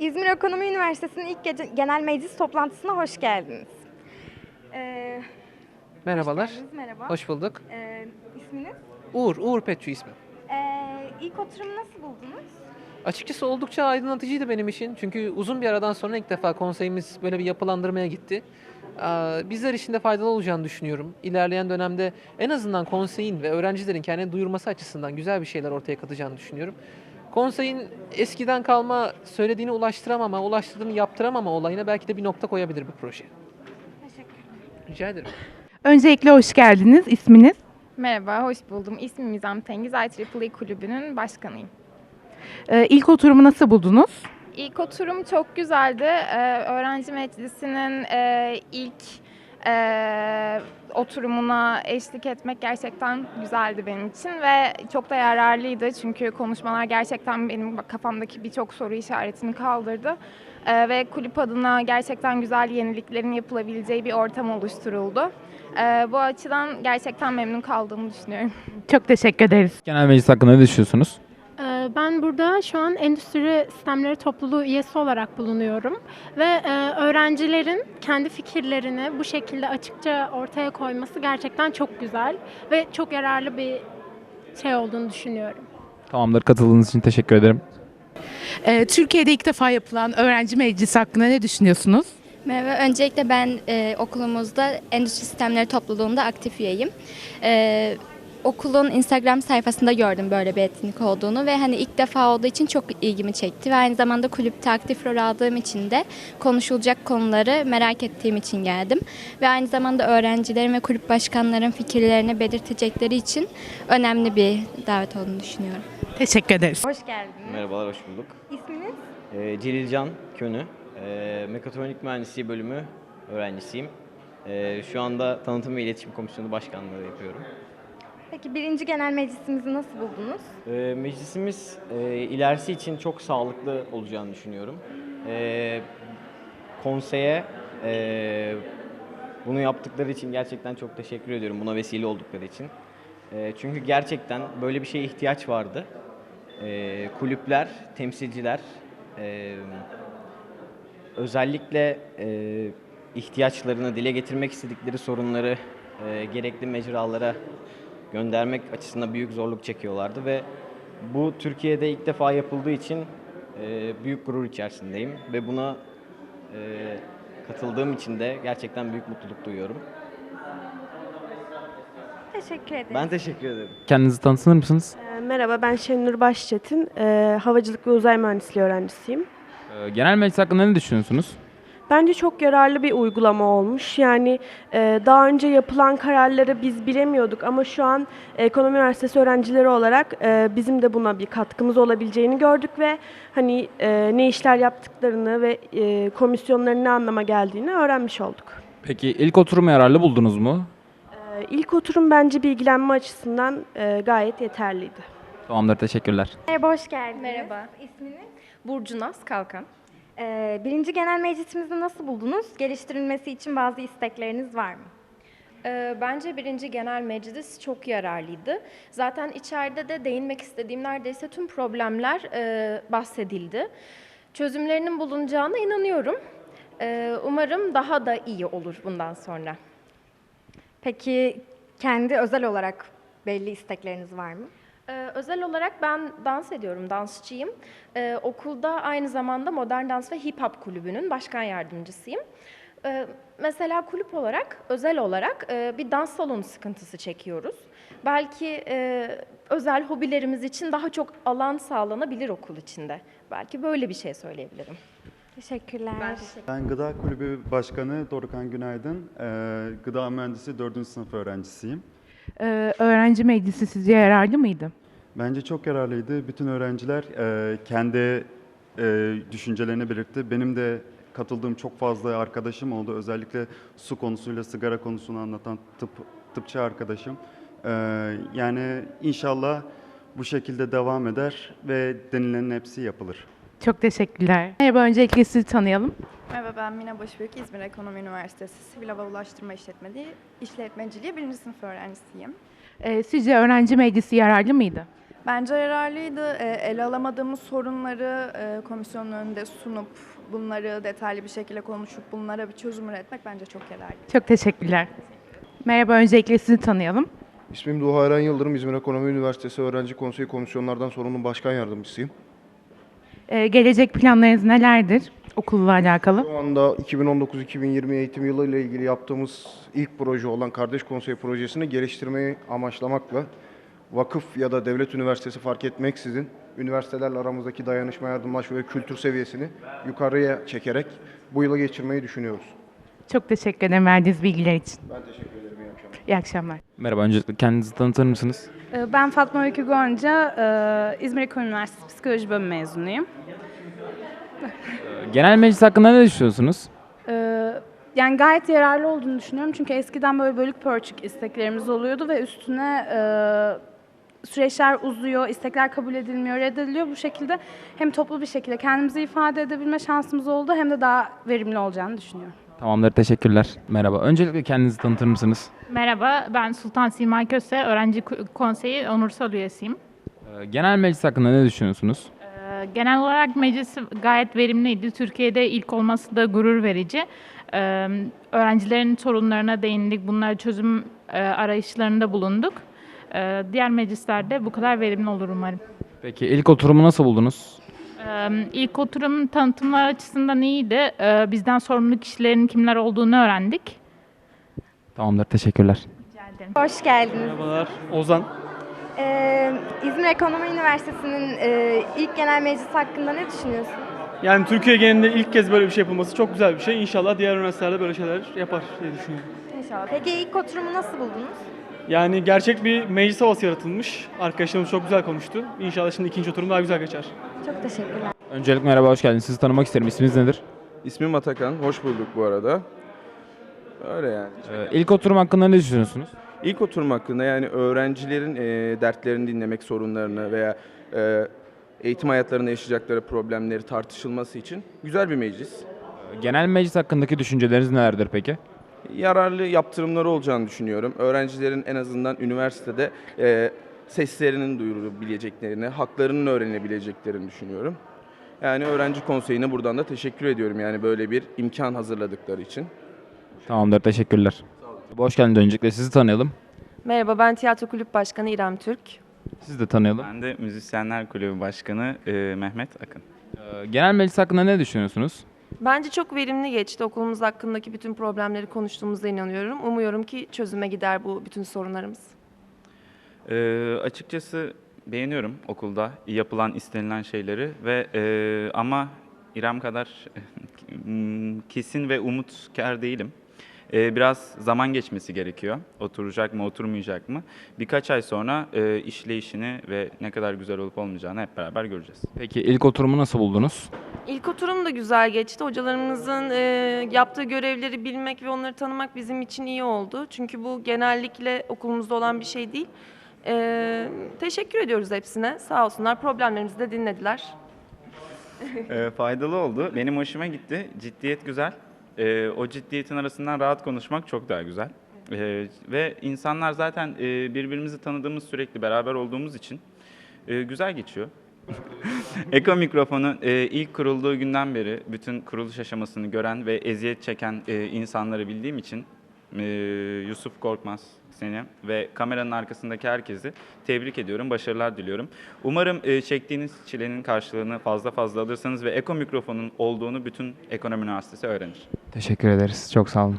İzmir Ekonomi Üniversitesi'nin ilk gece- genel meclis toplantısına hoş geldiniz. Ee, Merhabalar. hoş geldiniz, merhaba. Hoş bulduk. Ee, isminiz? Uğur, Uğur Petçu ismi. Ee, ilk oturumu nasıl buldunuz? Açıkçası oldukça aydınlatıcıydı benim için. Çünkü uzun bir aradan sonra ilk defa konseyimiz böyle bir yapılandırmaya gitti. Bizler için de faydalı olacağını düşünüyorum. İlerleyen dönemde en azından konseyin ve öğrencilerin kendini duyurması açısından güzel bir şeyler ortaya katacağını düşünüyorum. Konseyin eskiden kalma söylediğini ulaştıramama, ulaştırdığını yaptıramama olayına belki de bir nokta koyabilir bu proje. Teşekkür Rica ederim. Öncelikle hoş geldiniz. İsminiz? Merhaba, hoş buldum. İsmim Nizam Tengiz, IEEE Kulübü'nün başkanıyım. Ee, ilk oturumu nasıl buldunuz? İlk oturum çok güzeldi. Ee, öğrenci meclisinin e, ilk e, oturumuna eşlik etmek gerçekten güzeldi benim için ve çok da yararlıydı. Çünkü konuşmalar gerçekten benim kafamdaki birçok soru işaretini kaldırdı. Ee, ve kulüp adına gerçekten güzel yeniliklerin yapılabileceği bir ortam oluşturuldu. Ee, bu açıdan gerçekten memnun kaldığımı düşünüyorum. Çok teşekkür ederiz. Genel meclis hakkında ne düşünüyorsunuz? Ben burada şu an Endüstri Sistemleri Topluluğu üyesi olarak bulunuyorum ve e, öğrencilerin kendi fikirlerini bu şekilde açıkça ortaya koyması gerçekten çok güzel ve çok yararlı bir şey olduğunu düşünüyorum. Tamamdır. Katıldığınız için teşekkür ederim. Ee, Türkiye'de ilk defa yapılan öğrenci meclisi hakkında ne düşünüyorsunuz? Merhaba, öncelikle ben e, okulumuzda Endüstri Sistemleri Topluluğu'nda aktif üyeyim. E, okulun Instagram sayfasında gördüm böyle bir etkinlik olduğunu ve hani ilk defa olduğu için çok ilgimi çekti ve aynı zamanda kulüpte aktif rol aldığım için de konuşulacak konuları merak ettiğim için geldim. Ve aynı zamanda öğrencilerin ve kulüp başkanların fikirlerini belirtecekleri için önemli bir davet olduğunu düşünüyorum. Teşekkür ederiz. Hoş geldiniz. Merhabalar, hoş bulduk. İsminiz? Ee, Celil Can Könü, ee, Mekatronik Mühendisliği bölümü öğrencisiyim. Ee, şu anda Tanıtım ve İletişim Komisyonu Başkanlığı yapıyorum. Peki birinci genel meclisimizi nasıl buldunuz? Ee, meclisimiz ee, ilerisi için çok sağlıklı olacağını düşünüyorum. Ee, konseye ee, bunu yaptıkları için gerçekten çok teşekkür ediyorum, buna vesile oldukları için. Ee, çünkü gerçekten böyle bir şeye ihtiyaç vardı. Ee, kulüpler, temsilciler, ee, özellikle ee, ihtiyaçlarını, dile getirmek istedikleri sorunları ee, gerekli mecralara göndermek açısından büyük zorluk çekiyorlardı ve bu Türkiye'de ilk defa yapıldığı için ee, büyük gurur içerisindeyim ve buna ee, katıldığım için de gerçekten büyük mutluluk duyuyorum. Teşekkür ederim. Ben teşekkür ederim. Kendinizi tanıtır mısınız? Ee, Merhaba, ben Şenur Başçetin. Ee, havacılık ve uzay mühendisliği öğrencisiyim. Ee, genel meclis hakkında ne düşünüyorsunuz? Bence çok yararlı bir uygulama olmuş. Yani e, daha önce yapılan kararları biz bilemiyorduk ama şu an Ekonomi Üniversitesi öğrencileri olarak e, bizim de buna bir katkımız olabileceğini gördük ve hani e, ne işler yaptıklarını ve e, komisyonların ne anlama geldiğini öğrenmiş olduk. Peki ilk oturumu yararlı buldunuz mu? E, ilk oturum bence bilgilenme açısından e, gayet yeterliydi. Tamamdır. Teşekkürler. Merhaba, hoş geldiniz. Merhaba. İsminiz? Burcu Naz Kalkan. Ee, birinci genel meclisimizi nasıl buldunuz? Geliştirilmesi için bazı istekleriniz var mı? Ee, Bence birinci genel meclis çok yararlıydı. Zaten içeride de değinmek istediğim neredeyse tüm problemler e, bahsedildi. Çözümlerinin bulunacağına inanıyorum. Ee, Umarım daha da iyi olur bundan sonra. Peki kendi özel olarak belli istekleriniz var mı? Ee, Özel olarak ben dans ediyorum, dansçıyım. Ee, Okulda aynı zamanda Modern Dans ve Hip Hop Kulübü'nün başkan yardımcısıyım. Ee, Mesela kulüp olarak, özel olarak e, bir dans salonu sıkıntısı çekiyoruz. Belki e, özel hobilerimiz için daha çok alan sağlanabilir okul içinde. Belki böyle bir şey söyleyebilirim. Teşekkürler. Ben Gıda Kulübü Başkanı Dorukan Günaydın. Ee, Gıda Mühendisi 4. sınıf öğrencisiyim. Ee, öğrenci meclisi sizce yararlı mıydı? Bence çok yararlıydı. Bütün öğrenciler e, kendi e, düşüncelerini belirtti. Benim de katıldığım çok fazla arkadaşım oldu. Özellikle su konusuyla sigara konusunu anlatan tıp tıpçı arkadaşım. Ee, yani inşallah bu şekilde devam eder ve denilenin hepsi yapılır. Çok teşekkürler. Merhaba, öncelikle sizi tanıyalım. Merhaba ben Mina Boşbük, İzmir Ekonomi Üniversitesi Sivil Hava Ulaştırma İşletmeliği, İşletmeciliği 1. sınıf öğrencisiyim. Ee, sizce öğrenci meclisi yararlı mıydı? Bence yararlıydı. E, ele alamadığımız sorunları e, komisyonun önünde sunup bunları detaylı bir şekilde konuşup bunlara bir çözüm üretmek bence çok yararlı. Çok teşekkürler. Merhaba, öncelikle sizi tanıyalım. İsmim Duha Eren Yıldırım, İzmir Ekonomi Üniversitesi Öğrenci Konseyi Komisyonlardan sorumlu başkan yardımcısıyım. Ee, gelecek planlarınız nelerdir okulla alakalı? Şu anda 2019-2020 eğitim yılı ile ilgili yaptığımız ilk proje olan Kardeş Konseyi projesini geliştirmeyi amaçlamakla vakıf ya da devlet üniversitesi fark etmeksizin üniversitelerle aramızdaki dayanışma, yardımlaşma ve kültür seviyesini yukarıya çekerek bu yılı geçirmeyi düşünüyoruz. Çok teşekkür ederim verdiğiniz bilgiler için. Ben teşekkür ederim. İyi akşamlar. İyi akşamlar. Merhaba, öncelikle kendinizi tanıtır mısınız? Ee, Ben Fatma Öykü Gonca, e, İzmir Ekonomi Üniversitesi Psikoloji Bölümü mezunuyum. Genel meclis hakkında ne düşünüyorsunuz? Ee, Yani gayet yararlı olduğunu düşünüyorum çünkü eskiden böyle bölük pörçük isteklerimiz oluyordu ve üstüne e, süreçler uzuyor, istekler kabul edilmiyor, reddediliyor. Bu şekilde hem toplu bir şekilde kendimizi ifade edebilme şansımız oldu hem de daha verimli olacağını düşünüyorum. Tamamdır, teşekkürler. Merhaba, öncelikle kendinizi tanıtır mısınız? Merhaba, ben Sultan Simay Köse, Öğrenci Konseyi Onursal Üyesiyim. Ee, Genel meclis hakkında ne düşünüyorsunuz? Ee, Genel olarak meclis gayet verimliydi. Türkiye'de ilk olması da gurur verici. Ee, Öğrencilerin sorunlarına değindik, bunlara çözüm e, arayışlarında bulunduk. Ee, Diğer meclislerde bu kadar verimli olur umarım. Peki ilk oturumu nasıl buldunuz? İlk oturum tanıtımlar açısından iyiydi. Bizden sorumlu kişilerin kimler olduğunu öğrendik. Tamamdır, teşekkürler. Rica ederim. Hoş geldiniz. Merhabalar, Ozan. Ee, İzmir Ekonomi Üniversitesi'nin e, ilk genel meclis hakkında ne düşünüyorsun? Yani Türkiye genelinde ilk kez böyle bir şey yapılması çok güzel bir şey. İnşallah diğer üniversitelerde böyle şeyler yapar diye düşünüyorum. İnşallah. Peki ilk oturumu nasıl buldunuz? Yani gerçek bir meclis havası yaratılmış. Arkadaşlarımız çok güzel konuştu. İnşallah şimdi ikinci oturum daha güzel geçer. Çok teşekkürler. Öncelikle merhaba, hoş geldiniz. Sizi tanımak isterim. İsminiz nedir? İsmim Atakan, hoş bulduk bu arada. Öyle yani. Ee, ilk oturum hakkında ne düşünüyorsunuz? İlk oturum hakkında yani öğrencilerin e, dertlerini dinlemek, sorunlarını veya e, eğitim hayatlarında yaşayacakları problemleri tartışılması için güzel bir meclis. Ee, Genel meclis hakkındaki düşünceleriniz nelerdir peki? Yararlı yaptırımları olacağını düşünüyorum. Öğrencilerin en azından üniversitede e, seslerinin duyurabileceklerini, haklarının öğrenebileceklerini düşünüyorum. Yani öğrenci konseyine buradan da teşekkür ediyorum yani böyle bir imkan hazırladıkları için. Tamamdır, teşekkürler. Hoş geldiniz öncelikle. Sizi tanıyalım. Merhaba, ben Tiyatro Kulüp Başkanı İrem Türk. Sizi de tanıyalım. Ben de Müzisyenler Kulübü Başkanı e, Mehmet Akın. Ee, Genel meclis hakkında ne düşünüyorsunuz? Bence çok verimli geçti. Okulumuz hakkındaki bütün problemleri konuştuğumuza inanıyorum. Umuyorum ki çözüme gider bu bütün sorunlarımız. E, açıkçası beğeniyorum okulda yapılan istenilen şeyleri ve e, ama İrem kadar kesin ve umutkar değilim. E, biraz zaman geçmesi gerekiyor. Oturacak mı, oturmayacak mı? Birkaç ay sonra e, işleyişini ve ne kadar güzel olup olmayacağını hep beraber göreceğiz. Peki ilk oturumu nasıl buldunuz? İlk oturum da güzel geçti. Hocalarımızın e, yaptığı görevleri bilmek ve onları tanımak bizim için iyi oldu. Çünkü bu genellikle okulumuzda olan bir şey değil. E, teşekkür ediyoruz hepsine. Sağ olsunlar. Problemlerimizi de dinlediler. E, faydalı oldu. Benim hoşuma gitti. Ciddiyet güzel. E, o ciddiyetin arasından rahat konuşmak çok daha güzel. E, ve insanlar zaten e, birbirimizi tanıdığımız sürekli beraber olduğumuz için e, güzel geçiyor. Eko mikrofonu e, ilk kurulduğu günden beri bütün kuruluş aşamasını gören ve eziyet çeken e, insanları bildiğim için e, Yusuf Korkmaz seni ve kameranın arkasındaki herkesi tebrik ediyorum, başarılar diliyorum. Umarım e, çektiğiniz çilenin karşılığını fazla fazla alırsanız ve Eko mikrofonun olduğunu bütün Ekonomi Üniversitesi öğrenir. Teşekkür ederiz. Çok sağ olun.